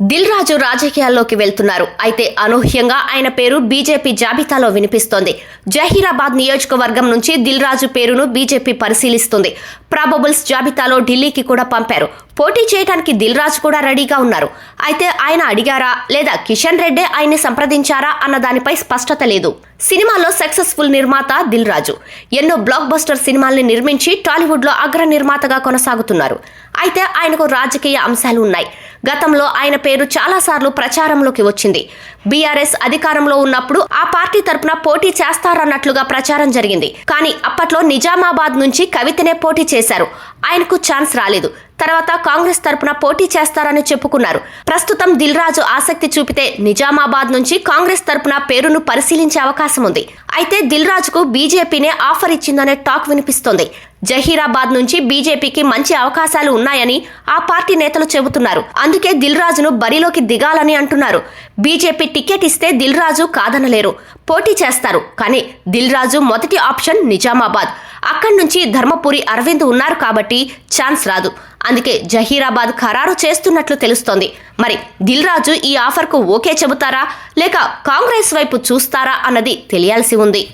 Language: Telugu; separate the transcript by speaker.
Speaker 1: దిల్ రాజు రాజకీయాల్లోకి వెళ్తున్నారు. అయితే అనూహ్యంగా ఆయన పేరు బీజేపీ జాబితాలో వినిపిస్తోంది. జహీరాబాద్ నియోజకవర్గం నుంచి దిల్ రాజు పేరును బీజేపీ పరిశీలిస్తుంది. ప్రాబబుల్స్ జాబితాలో ఢిల్లీకి కూడా పంపారు. పోటీ చేయడానికి దిల్ రాజు కూడా రెడీగా ఉన్నారు. అయితే ఆయన అడిగారా లేదా కిషన్ రెడ్డే ఆయన్ని సంప్రదించారా అన్న దానిపై స్పష్టత లేదు. సినిమాలో సక్సెస్ఫుల్ నిర్మాత దిల్ రాజు ఎన్నో బ్లాక్ బస్టర్ సినిమాల్ని నిర్మించి టాలీవుడ్లో అగ్ర నిర్మాతగా కొనసాగుతున్నారు. అయితే ఆయనకు రాజకీయ అంశాలు ఉన్నాయి. గతంలో ఆయన పేరు చాలాసార్లు ప్రచారంలోకి వచ్చింది. బీఆర్ఎస్ అధికారంలో ఉన్నప్పుడు ఆ పార్టీ తరపున పోటీ చేస్తారన్నట్లుగా ప్రచారం జరిగింది. కానీ అప్పట్లో నిజామాబాద్ నుంచి కవితనే పోటీ చేశారు. ఆయనకు ఛాన్స్ రాలేదు. తర్వాత కాంగ్రెస్ తరపున పోటీ చేస్తారని చెప్పుకున్నారు. ప్రస్తుతం దిల్ రాజు ఆసక్తి చూపితే నిజామాబాద్ నుంచి కాంగ్రెస్ తరపున పేరును పరిశీలించే అవకాశం ఉంది. అయితే దిల్ రాజుకు బీజేపీనే ఆఫర్ ఇచ్చిందనే టాక్ వినిపిస్తోంది. జహీరాబాద్ నుంచి బీజేపీకి మంచి అవకాశాలు ఉన్నాయని ఆ పార్టీ నేతలు చెబుతున్నారు. అందుకే దిల్ రాజును బరిలోకి దిగాలని అంటున్నారు. బీజేపీ టికెట్ ఇస్తే దిల్ రాజు కాదనలేరు. పోటీ చేస్తారు. కానీ దిల్ రాజు మొదటి ఆప్షన్ నిజామాబాద్. అక్కడి నుంచి ధర్మపురి అరవింద్ ఉన్నారు కాబట్టి ఛాన్స్ రాదు. అందుకే జహీరాబాద్ ఖరారు చేస్తున్నట్లు తెలుస్తోంది. మరి దిల్ రాజు ఈ ఆఫర్కు ఓకే చెబుతారా? లేక కాంగ్రెస్ వైపు చూస్తారా అన్నది తెలియాల్సి ఉంది.